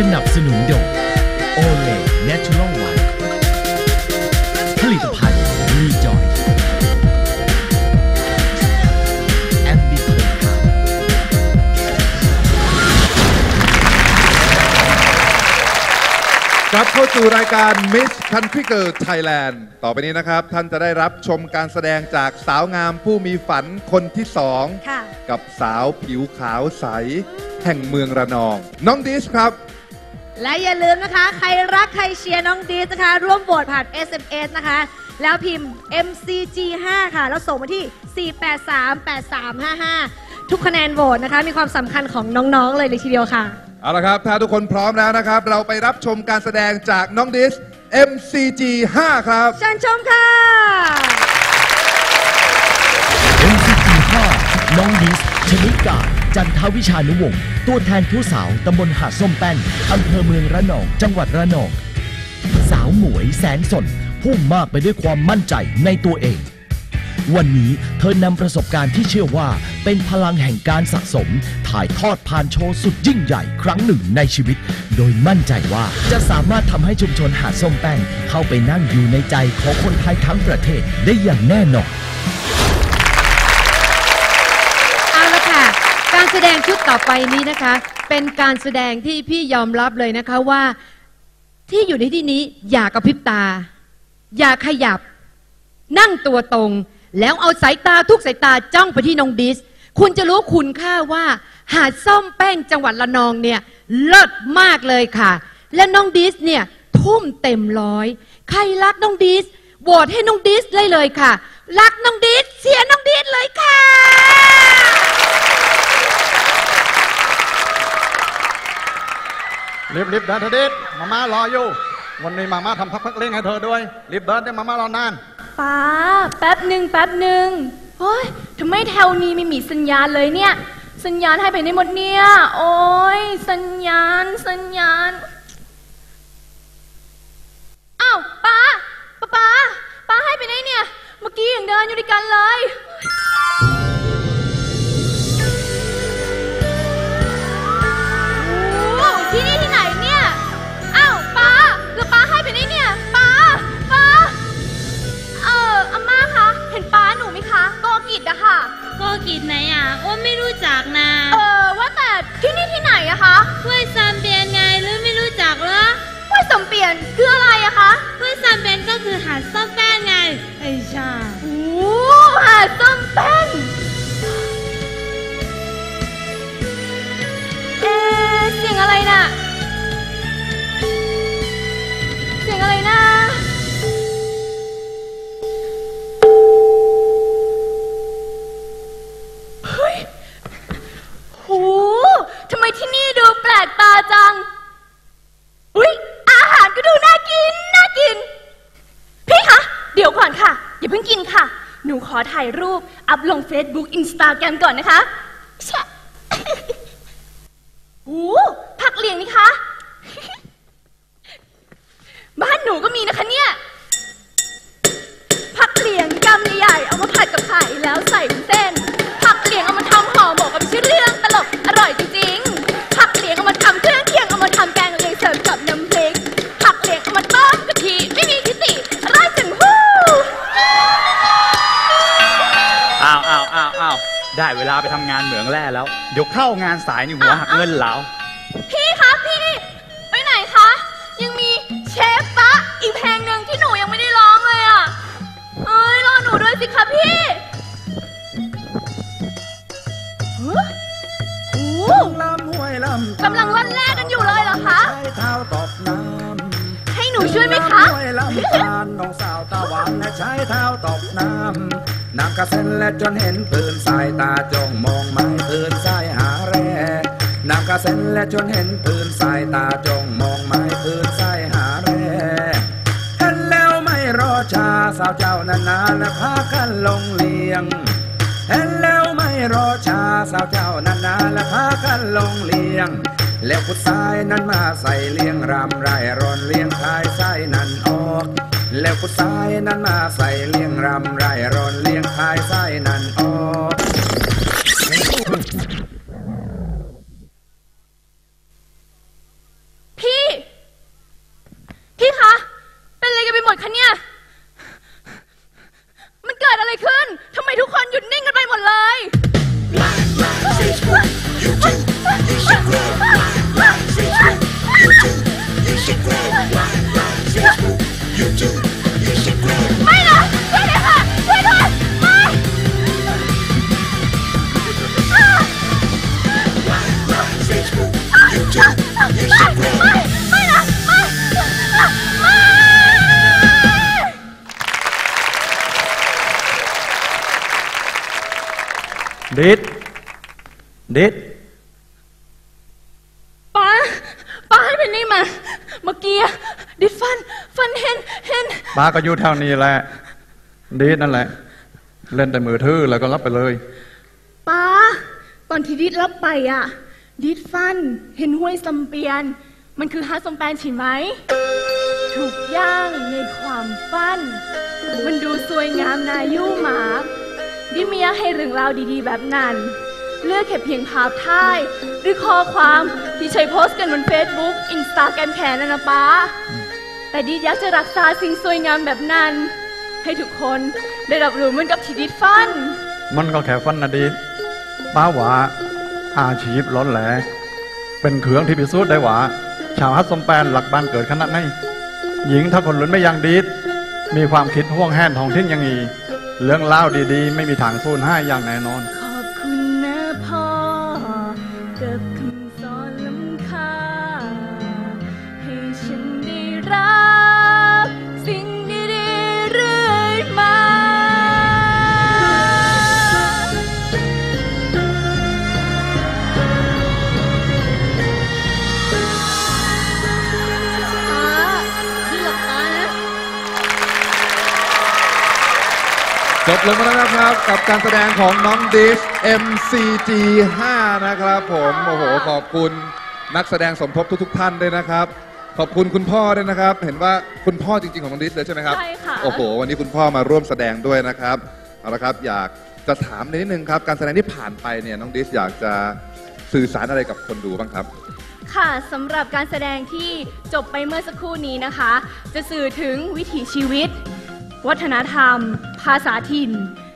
สนับสนุนโดยโอเล Natural One ผลิตภัณฑ์รีจอยแอมบิเพอร์คากลับเข้าสู่รายการ Miss Country Girl Thailand ต่อไปนี้นะครับ ท่านจะได้รับชมการแสดงจากสาวงามผู้มีฝันคนที่สองค่ะ กับสาวผิวขาวใส แห่งเมืองระนอง น้องดิสครับ และอย่าลืมนะคะ ใครรักใครเชียร์น้องดีสนะคะ ร่วมโหวตผ่าน SMS นะคะ แล้วพิมพ์ MCG5 ค่ะ แล้วส่งมาที่ 4838355 ทุกคะแนนโหวตนะคะ มีความสำคัญของน้องๆ เลยเลยทีเดียวค่ะ เอาละครับ ถ้าทุกคนพร้อมแล้วนะครับ เราไปรับชมการแสดงจากน้องดิส MCG 5ครับ เชิญชมค่ะ MCT 5น้องดิสชนิกา จันทวิชานุวงศ์ตัวแทนผู้สาวตำบลหาดส้มแป้นอำเภอเมืองระนอง จังหวัดระนอง สาวหมวยแสนสนพุ่งมากไปด้วยความมั่นใจในตัวเอง วันนี้เธอนำประสบการณ์ที่เชื่อว่าเป็นพลังแห่งการสะสม ถ่ายทอดผ่านโชว์สุดยิ่งใหญ่ครั้งหนึ่งในชีวิต โดยมั่นใจว่าจะสามารถทำให้ชุมชนหาดส้มแป้นเข้าไปนั่งอยู่ในใจของคนไทยทั้งประเทศได้อย่างแน่นอน การแสดงชุดต่อไปนี้นะคะ เป็นการแสดงที่พี่ยอมรับเลยนะคะว่าที่อยู่ในที่นี้อย่ากระพริบตา อย่าขยับ นั่งตัวตรง แล้วเอาสายตาทุกสายตาจ้องไปที่น้องดิส คุณจะรู้คุณค่าว่า หาดส้มแป้งจังหวัดละนองเนี่ยเลิศมากเลยค่ะ และน้องดิสเนี่ยทุ่มเต็มร้อย ใครรักน้องดิสโหวตให้น้องดิสเลยเลยค่ะ รักน้องดิสเสียน้องดิสเลยค่ะ รีบรีบเดินเธอดิดมาม่ารออยู่ วันนี้มาม่าทำพักพักเล่งให้เธอด้วย รีบเดินได้มาม่ารอนานป้าแป๊บหนึ่งแป๊บหนึ่งเฮ้ยทำไมแถวนี้ไม่มีสัญญาณเลยเนี่ย สัญญาณให้ไปในหมดเนี่ย โอ้ยสัญญาณ สัญญาณอ้าวป้าป้าป้าป้าให้ไปไหนเนี่ย เมื่อกี้ยังเดินอยู่ด้วยกันเลย ไหนอะอ้วนไม่รู้จักนะ เอายรูป อัพลง Facebook Instagram ก่อนนะคะาวอ้าวอ้าวอ้าวได้เวลาไปทำงานเหมืองแร่แล้ว เดี๋ยวเข้างานสายนี่หัวหักเงินเหลาพี่คะพี่ ไปไหนคะ ยังมีเชฟปะอีกเพลงหนึ่งที่หนูยังไม่ได้ร้องเลยอะเอ้ยรอหนูด้วยสิคะพี่ฮะโอ้ลำห้วยลำกำลังวันแรกกันอยู่เลยเหรอคะใช้เท้าตบน้ำให้ห นูช่วยไหมคะลำห้วยลำตาลน้องสาวตาหวานและใช้เท้าตบน้ำน้ำกระเซ็นและจนเห็นปืนสายตาจ้องมองไม้ปืนสายหาแร่น้ำกระเซ็นและจนเห็นปืนสายตาจ้องมองไม้ปืนสายหาแร่เห็นแล้วไม่รอชาสาวเจ้านานาและพากันลงเลียงเห็นแล้วไม่รอชาสาวเจ้านานาและพากันลงเลียง แล้วขุดทรายนั้นมาใส่เลี้ยงรำไรรอนเลี้ยงทายไส้นั้นออก แล้วขุดทรายนั้นมาใส่เลี้ยงรำไรรอนเลี้ยงทายไส้นั้นออกพี่ พี่คะ เป็นอะไรกันไปหมดคะเนี่ย ดิดดิดป้าป้าให้เป็นนี่มา เมื่อกี้อะดิดฟัน ฟันเห็นเห็นป้าก็อยู่แถวนี้แหละดิดนั่นแหละ เล่นแต่มือถือแล้วก็รับไปเลยป้าตอนที่ดิดรับไปอะ ดิดฟัน เห็นห้วยซัมเปียน มันคือฮาสมแปนใช่ไหมถูกย่างในความฟัน มันดูสวยงามนายู่หมา ดิเมียให้เรื่องราวดีๆ แบบนั้น เลือกแค่เพียงภาพถ่าย หรือข้อความที่ใช้โพสต์กันบนเฟซบุ๊กอินสตาแกรมแทนนะนะป้า แต่ดิอยากจะรักษาสิ่งสวยงามแบบนั้น ให้ทุกคนได้รับรู้เหมือนกับที่ดิฟัน มันก็แค่ฟันนะดิดป้าหวาอาชีพร้อนแหลเป็นเครื่องที่พิสูจน์ได้ว่าชาวฮัตสมแปนหลักบ้านเกิดขนาดไหนหญิงถ้าคนหลุนไม่ยังดีดมีความคิดห่วงแห่นทองทิ้งย่างนี้ เรื่องเล่าดีๆ ไม่มีทางสูญให้อย่างแน่นอน ขอบคุณนะพ่อกับ จบลงมาแล้วนะครับ กับการแสดงของน้องดิส MCG 5 นะครับผมโอ้โหขอบคุณนักแสดงสมทบทุกๆท่านด้วยนะครับ ขอบคุณคุณพ่อด้วยนะครับ เห็นว่าคุณพ่อจริง ๆของน้องดิสเลยใช่ไหมครับใช่ค่ะ โอ้โห วันนี้คุณพ่อมาร่วมแสดงด้วยนะครับเอาละครับอยากจะถามนิดนึงครับ การแสดงที่ผ่านไปเนี่ยน้องดิสอยากจะสื่อสารอะไรกับคนดูบ้างครับ ค่ะสำหรับการแสดงที่จบไปเมื่อสักครู่นี้นะคะ จะสื่อถึงวิถีชีวิต วัฒนธรรม ภาษาถิ่น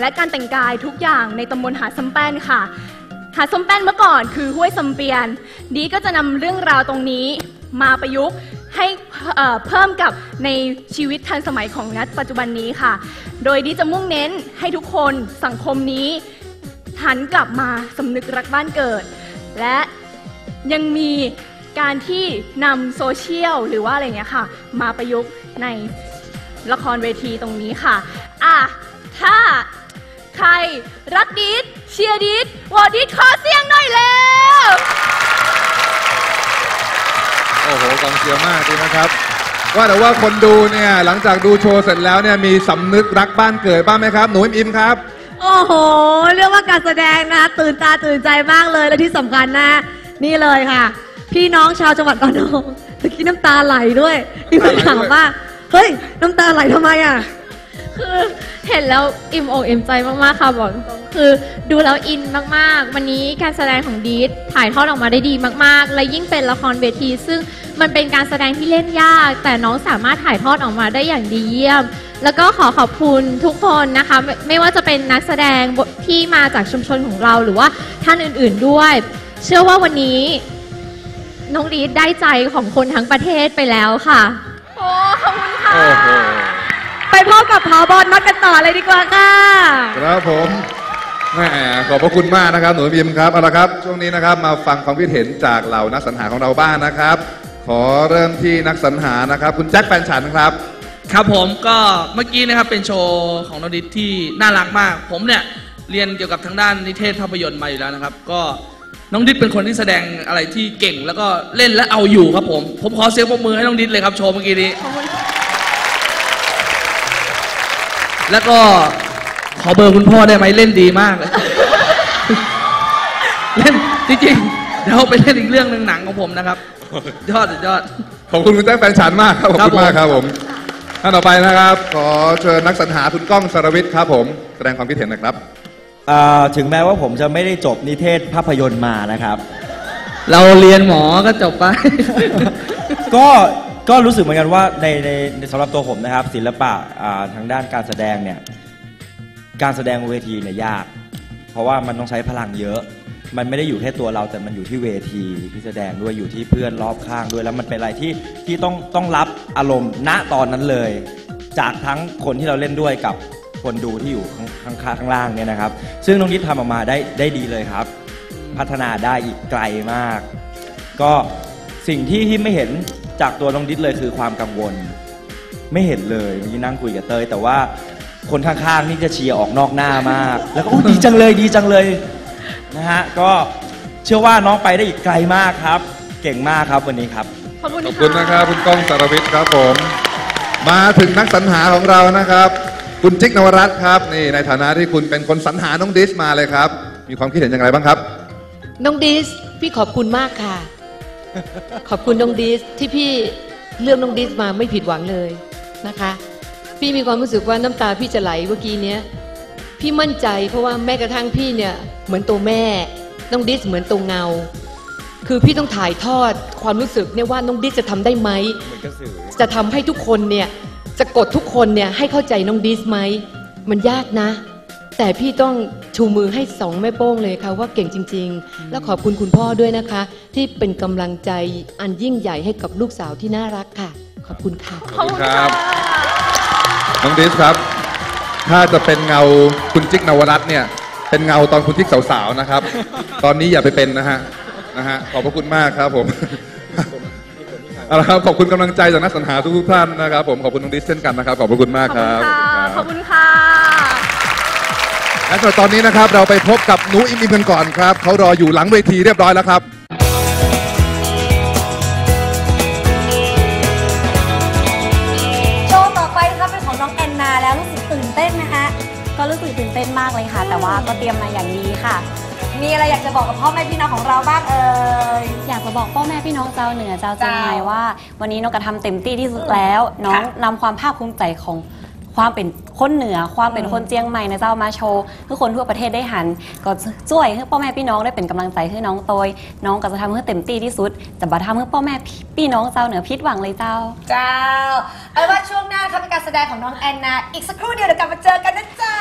และการแต่งกายทุกอย่างในตำบลหาดซัมแป้นค่ะ หาดซัมแป้นเมื่อก่อนคือห้วยซัมเปียน ดีก็จะนำเรื่องราวตรงนี้มาประยุกต์ให้เอ่อเพิ่มกับในชีวิตทันสมัยของนัดปัจจุบันนี้ค่ะ โดยดีจะมุ่งเน้นให้ทุกคนสังคมนี้หันกลับมาสำนึกรักบ้านเกิด และยังมีการที่นำโซเชียลหรือว่าอะไรเงี้ยค่ะ มาประยุกต์ในละครเวทีตรงนี้ค่ะ อะ ถ้า ใครรักดีดเชียร์ดีดวอร์ดีดขอเสียงหน่อยแล้วโอ้โหกองเชียร์มากเลยนะครับ ว่าแต่ว่าคนดูเนี่ยหลังจากดูโชว์เสร็จแล้วเนี่ยมีสำนึกรักบ้านเกิดบ้างไหมครับ หนูอิมอิมครับ โอ้โห เรียกว่าการแสดงนะตื่นตาตื่นใจมากเลยและที่สำคัญนะ นี่เลยค่ะ พี่น้องชาวจังหวัดระนองตะกี้น้ำตาไหลด้วยมีคนถามว่าเฮ้ย น้ำตาไหลทำไมอะ คือเห็นแล้วอิ่มอกอิ่มใจมากๆค่ะบอกตรงๆคือดูแล้วอินมากๆ วันนี้การแสดงของดีดถ่ายทอดออกมาได้ดีมากๆ และยิ่งเป็นละครเวที ซึ่งมันเป็นการแสดงที่เล่นยาก แต่น้องสามารถถ่ายทอดออกมาได้อย่างดีเยี่ยม แล้วก็ขอขอบคุณทุกคนนะคะไม่ไม่ว่าจะเป็นนักแสดงที่มาจากชุมชนของเราหรือว่าท่านอื่นๆด้วย เชื่อว่าวันนี้น้องดีดได้ใจของคนทั้งประเทศไปแล้วค่ะโอ้ขอบคุณค่ะโอ้โห ไปพบกับพอบอลน็อตกันต่อเลยดีกว่าค่ะ ครับผมแหมขอบพระคุณมากนะครับ หนูอิมครับเอาละครับ ช่วงนี้นะครับมาฟังความคิดเห็นจากเหล่านักสรรหาของเราบ้างนะครับ ขอเริ่มที่นักสรรหานะครับ คุณแจ็คแฟนฉันครับ ครับผมก็เมื่อกี้นะครับเป็นโชว์ของนดิตที่น่ารักมาก ผมเนี่ยเรียนเกี่ยวกับทางด้านนิเทศภาพยนตร์มาอยู่แล้วนะครับ ก็น้องดิษเป็นคนที่แสดงอะไรที่เก่งแล้วก็เล่นและเอาอยู่ครับผม ผมขอเสียงปรบมือให้น้องดิษเลยครับโชว์เมื่อกี้นี้ แล้วก็ขอเบอร์คุณพ่อได้ไหมเล่นดีมากเลยเล่นจริงๆเดี๋ยวไปเล่นอีกเรื่องหนึ่งหนังของผมนะครับ ยอดสุดยอด ขอบคุณคุณแจ็คแฟนฉันมากครับขอบคุณมากครับผมท่านต่อไปนะครับ ขอเชิญนักสรรหาคุณก้องสรวิทย์ครับผมแสดงความคิดเห็นหนะครับอ่าถึงแม้ว่าผมจะไม่ได้จบนิเทศภาพยนตร์มานะครับ เราเรียนหมอก็จบไป ก็ ก็รู้สึกเหมือนกันว่าในในในสำหรับตัวผมนะครับ ศิลปะอ่าทางด้านการแสดงเนี่ยการแสดงบนเวทีเนี่ยยาก เพราะว่ามันต้องใช้พลังเยอะ มันไม่ได้อยู่แค่ตัวเราแต่มันอยู่ที่เวทีที่แสดงด้วยอยู่ที่เพื่อนรอบข้างด้วยแล้วมันเป็นอะไรที่ที่ต้องต้องรับอารมณ์ณตอนนั้นเลย จากทั้งคนที่เราเล่นด้วยกับคนดูที่อยู่ข้างข้างข้างล่างเนี่ยนะครับ ซึ่งน้องนิดทำออกมาได้ได้ดีเลยครับ พัฒนาได้อีกไกลมาก ก็สิ่งที่ที่ไม่เห็น จากตัวน้องดิษเลยคือความกังวล ไม่เห็นเลยเมื่อกี้นั่งคุยกับเตยแต่ว่าคนข้างๆนี่จะเชียร์ออกนอกหน้ามาก แล้วก็โอ้ดีจังเลยดีจังเลยนะฮะก็เชื่อว่าน้องไปได้อีกไกลมากครับ เก่งมากครับวันนี้ครับ ขอบคุณขอบคุณนะครับคุณก้องสารวิทย์ครับผม มาถึงนักสรรหาของเรานะครับ คุณจิ๊กนวรัตน์ครับนี่ในฐานะที่คุณเป็นคนสรรหาน้องดิสมาเลยครับ มีความคิดเห็นอย่างไรบ้างครับ น้องดิส พี่ขอบคุณมากค่ะ ขอบคุณน้องดิสที่พี่เลือกน้องดิสมาไม่ผิดหวังเลยนะคะ พี่มีความรู้สึกว่าน้ำตาพี่จะไหลเมื่อกี้เนี้ยพี่มั่นใจเพราะว่าแม้กระทั่งพี่เนี่ยเหมือนตัวแม่น้องดิสเหมือนตัวเงา คือพี่ต้องถ่ายทอดความรู้สึกเนี่ยว่าน้องดิสจะทำได้ไหมเหมือนกระสือจะทำให้ทุกคนเนี่ยจะกดทุกคนเนี่ยให้เข้าใจน้องดิสไหมมันยากนะ แต่พี่ต้องชูมือให้สองแม่โป้งเลยค่ะว่าเก่งจริง ๆ แล้วขอบคุณคุณพ่อด้วยนะคะ ที่เป็นกำลังใจอันยิ่งใหญ่ให้กับลูกสาวที่น่ารักค่ะ ขอบคุณค่ะขอบคุณครับ น้องดิสครับ ถ้าจะเป็นเงาคุณจิ๊กนวรัตน์เนี่ย เป็นเงาตอนคุณจิ๊กสาวๆนะครับ ตอนนี้อย่าไปเป็นนะฮะนะฮะขอบพระคุณมากครับผมเอาละครับขอบคุณกำลังใจจากนักสรรหาทุกๆท่านนะครับ ผมขอบคุณน้องดิสเช่นกันนะครับขอบพระคุณมากครับขอบคุณค่ะ และสำหรับตอนนี้นะครับเราไปพบกับหนูอิมอิมกันก่อนครับเขารออยู่หลังเวทีเรียบร้อยแล้วครับโชว์ต่อไปนะคะเป็นของน้องแอนนาแล้วรู้สึกตื่นเต้นนะคะ ก็รู้สึกตื่นเต้นมากเลยค่ะ แต่ว่าก็เตรียมมาอย่างดีค่ะ มีอะไรอยากจะบอกกับพ่อแม่พี่น้องของเราบ้างเอ่ย อยากจะบอกพ่อแม่พี่น้องเจ้าเหนือเจ้าเจียงใหม่เจ้าว่า วันนี้น้องกระทำเต็มที่ที่สุดแล้ว น้องนำความภาคภูมิใจของ ความเป็นคนเหนือความเป็นคนเจียงใหม่นะเจ้ามาโชว์ให้คนทั่วประเทศได้หัน ก็ช่วยให้พ่อแม่พี่น้องได้เป็นกำลังใจให้น้องโตยน้องก็จะทำให้เต็มที่ที่สุดจะบ่ทำให้พ่อแม่พี่น้องเจ้าเหนือพิษหวังเลยเจ้า เจ้าเอาเป็นว่าช่วงหน้าค่ะเป็นการแสดงของน้องแอนนาอีกสักครู่เดียวเดี๋ยวกลับมาเจอกันนะจ๊ะ